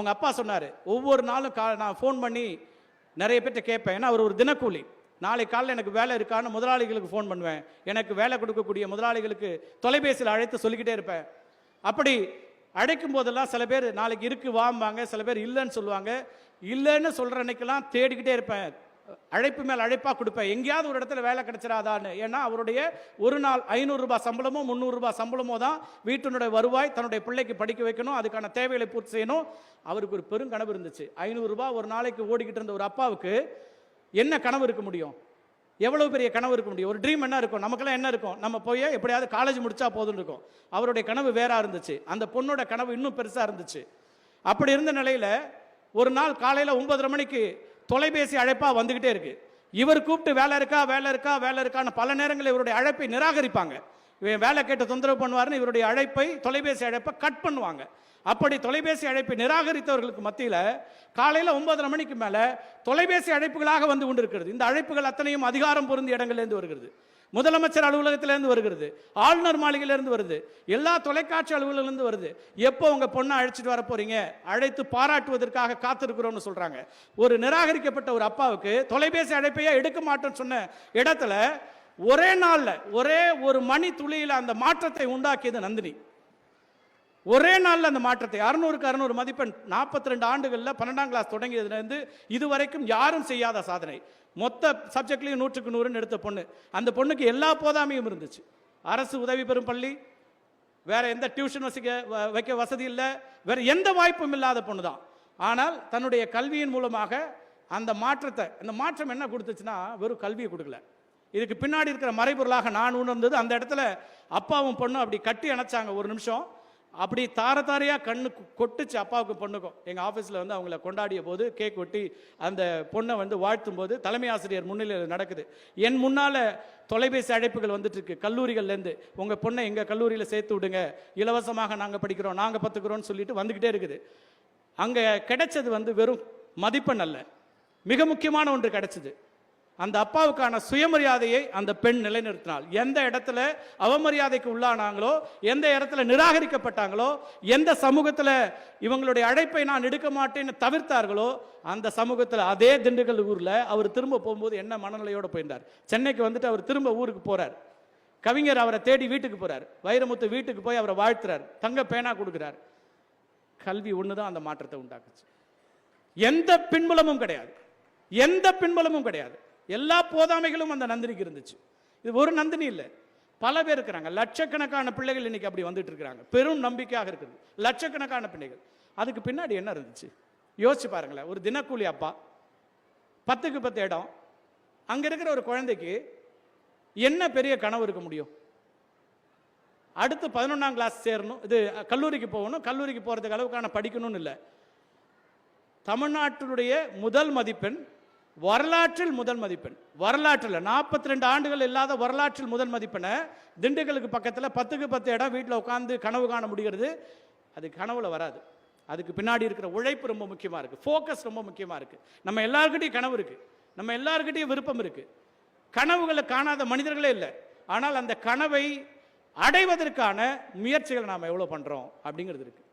அவங்க அப்பா சொன்னார் ஒவ்வொரு நாளும் கா நான் ஃபோன் பண்ணி நிறைய பேர்ட்ட கேட்பேன். ஏன்னா அவர் ஒரு தினக்கூலி. நாளை காலையில் எனக்கு வேலை இருக்கான்னு முதலாளிகளுக்கு ஃபோன் பண்ணுவேன். எனக்கு வேலை கொடுக்கக்கூடிய முதலாளிகளுக்கு தொலைபேசியில் அழைத்து சொல்லிக்கிட்டே இருப்பேன். அப்படி அழைக்கும் போதெல்லாம் சில பேர் நாளைக்கு இருக்கு வாம்பாங்க. சில பேர் இல்லைன்னு சொல்லுவாங்க. இல்லைன்னு சொல்கிற அன்னைக்கெல்லாம் தேடிக்கிட்டே இருப்பேன். அழைப்பு மேல் அழைப்பாக கொடுப்பேன். எங்கேயாவது ஒரு இடத்துல வேலை கிடைச்சிடாதான்னு ஏன்னா அவருடைய ஒரு நாள் ஐநூறுரூபா சம்பளமோ முந்நூறுரூபா சம்பளமோ தான் வீட்டினுடைய வருவாய் தன்னுடைய பிள்ளைக்கு படிக்க வைக்கணும் அதுக்கான தேவைகளை பூர்த்தி செய்யணும். அவருக்கு ஒரு பெரும் கனவு இருந்துச்சு. ஐநூறுரூபா ஒரு நாளைக்கு ஓடிக்கிட்டு இருந்த ஒரு அப்பாவுக்கு என்ன கனவு இருக்க முடியும்? எவ்வளோ பெரிய கனவு இருக்க முடியும்? ஒரு ட்ரீம் என்ன இருக்கும்? நமக்கெல்லாம் என்ன இருக்கும்? நம்ம போய் எப்படியாவது காலேஜ் முடிச்சா போதும்னு இருக்கும். அவருடைய கனவு வேறா இருந்துச்சு. அந்த பொண்ணோட கனவு இன்னும் பெருசாக இருந்துச்சு. அப்படி இருந்த நிலையில் ஒரு நாள் காலையில் ஒன்பதரை மணிக்கு தொலைபேசி அழைப்பாக வந்துக்கிட்டே இருக்கு. இவர் கூப்பிட்டு வேலை இருக்கா வேலை இருக்கா வேலை இருக்கான்னு பல நேரங்களில் இவருடைய அழைப்பை நிராகரிப்பாங்க. இவன் வேலை கேட்டு தொந்தரவு பண்ணுவாருன்னு இவருடைய அழைப்பை தொலைபேசி அழைப்பை கட் பண்ணுவாங்க. அப்படி தொலைபேசி அழைப்பை நிராகரித்தவர்களுக்கு மத்தியில் காலையில் ஒன்பதரை மணிக்கு மேலே தொலைபேசி அழைப்புகளாக வந்து கொண்டிருக்கிறது. இந்த அழைப்புகள் அத்தனையும் அதிகாரம் பொருந்திய இடங்கள்லேருந்து வருகிறது. முதலமைச்சர் அலுவலகத்திலேருந்து வருகிறது. ஆளுநர் மாளிகையிலேருந்து வருது. எல்லா தொலைக்காட்சி அலுவலகத்திலேருந்து வருது. எப்போ உங்கள் பொண்ணை அழைச்சிட்டு வர போறீங்க? அழைத்து பாராட்டுவதற்காக காத்திருக்கிறோம்னு சொல்கிறாங்க ஒரு நிராகரிக்கப்பட்ட ஒரு அப்பாவுக்கு தொலைபேசி அழைப்பையே எடுக்க மாட்டோம்னு சொன்ன இடத்துல ஒரே நாளில் ஒரே ஒரு மணி துளியில் அந்த மாற்றத்தை உண்டாக்கியது நந்தினி. ஒரே நாளில் அந்த மாற்றத்தை. அறுநூறுக்கு அறுநூறு மதிப்பெண். நாற்பத்தி ரெண்டு ஆண்டுகளில் பன்னெண்டாம் கிளாஸ் தொடங்கியதுலேருந்து இதுவரைக்கும் யாரும் செய்யாத சாதனை. மொத்த சப்ஜெக்ட்லையும் நூற்றுக்கு நூறுன்னு எடுத்த பொண்ணு. அந்த பொண்ணுக்கு எல்லா போதாமையும் இருந்துச்சு. அரசு உதவி பெறும் பள்ளி வேற எந்த டியூஷன் வசிக்க வ- வைக்க வசதி இல்லை வேற எந்த வாய்ப்பும் இல்லாத பொண்ணு தான் ஆனால் தன்னுடைய கல்வியின் மூலமாக அந்த மாற்றத்தை அந்த மாற்றம் என்ன கொடுத்துச்சுன்னா வெறும் கல்வியை கொடுக்கல. இதுக்கு பின்னாடி இருக்கிற மறைபொருளாக நான் உணர்ந்தது அந்த இடத்துல அப்பாவும் பொண்ணும் அப்படி கட்டி அணைச்சாங்க ஒரு நிமிஷம். அப்படி தார தாரையாக கண்ணு கொட்டுச்சு அப்பாவுக்கு பொண்ணுக்கும். எங்கள் ஆஃபீஸில் வந்து அவங்கள கொண்டாடிய போது கேக் ஒட்டி அந்த பொண்ணை வந்து வாழ்த்தும் போது தலைமை ஆசிரியர் முன்னிலையில் நடக்குது. என் முன்னால் தொலைபேசி அழைப்புகள் வந்துட்டுருக்கு. கல்லூரிகள்லேருந்து உங்கள் பொண்ணை எங்கள் கல்லூரியில் சேர்த்து விடுங்க. இலவசமாக நாங்கள் படிக்கிறோம். நாங்கள் பார்த்துக்கிறோம்னு சொல்லிட்டு வந்துக்கிட்டே இருக்குது. அங்கே கிடைச்சது வந்து வெறும் மதிப்பெண் அல்ல. மிக முக்கியமான ஒன்று கிடைச்சது. அந்த அப்பாவுக்கான சுயமரியாதையை அந்த பெண் நிலைநிறுத்தினாள். எந்த இடத்துல அவமரியாதைக்கு உள்ளானாங்களோ எந்த இடத்துல நிராகரிக்கப்பட்டாங்களோ எந்த சமூகத்தில் இவங்களுடைய அழைப்பை நான் எடுக்க மாட்டேன்னு தவிர்த்தார்களோ அந்த சமூகத்தில் அதே திண்டுக்கல் ஊரில் அவர் திரும்ப போகும்போது என்ன மனநிலையோடு போயிருந்தார். சென்னைக்கு வந்துட்டு அவர் திரும்ப ஊருக்கு போகிறார் கவிஞர் அவரை தேடி வீட்டுக்கு போகிறார் வைரமுத்து வீட்டுக்கு போய் அவரை வாழ்த்துறார். தங்க பேனா கொடுக்குறார். கல்வி ஒன்று தான் அந்த மாற்றத்தை உண்டாக்குச்சு. எந்த பின்புலமும் கிடையாது. எந்த பின்புலமும் கிடையாது. எல்லா போதாமைகளும் அந்த நந்தினிக்கு இருந்துச்சு. இது ஒரு நந்தினி இல்லை. பல பேர் இருக்கிறாங்க. லட்சக்கணக்கான பிள்ளைகள் இன்னைக்கு அப்படி வந்துட்டு இருக்கிறாங்க. பெரும் நம்பிக்கையாக இருக்குது. லட்சக்கணக்கான பிள்ளைகள். அதுக்கு பின்னாடி என்ன இருந்துச்சு? யோசிச்சு பாருங்களேன். ஒரு தினக்கூலி அப்பா பத்துக்கு பத்து இடம். அங்கே இருக்கிற ஒரு குழந்தைக்கு என்ன பெரிய கனவு இருக்க முடியும்? அடுத்து பதினொன்றாம் கிளாஸ் சேரணும். இது கல்லூரிக்கு போகணும். கல்லூரிக்கு போகிறதுக்கு அளவுக்கான படிக்கணும்னு இல்லை. தமிழ்நாட்டினுடைய முதல் மதிப்பெண் வரலாற்றில் முதல் மதிப்பெண். வரலாற்றில் நாற்பத்தி ரெண்டு ஆண்டுகள் இல்லாத வரலாற்றில் முதல் மதிப்பெண்ணை திண்டுக்கலுக்கு பக்கத்தில் பத்துக்கு பத்து இடம் வீட்டில் உட்காந்து கனவு காண முடிகிறது. அது கனவுல வராது. அதுக்கு பின்னாடி இருக்கிற உழைப்பு ரொம்ப முக்கியமாக இருக்குது ஃபோக்கஸ் ரொம்ப முக்கியமாக இருக்குது நம்ம எல்லாருக்கிட்டையும் கனவு இருக்குது நம்ம எல்லாருக்கிட்டையும் விருப்பம் இருக்குது கனவுகளை காணாத மனிதர்களே இல்லை. ஆனால் அந்த கனவை அடைவதற்கான முயற்சிகள் நாம் எவ்வளோ பண்ணுறோம் அப்படிங்கிறது இருக்குது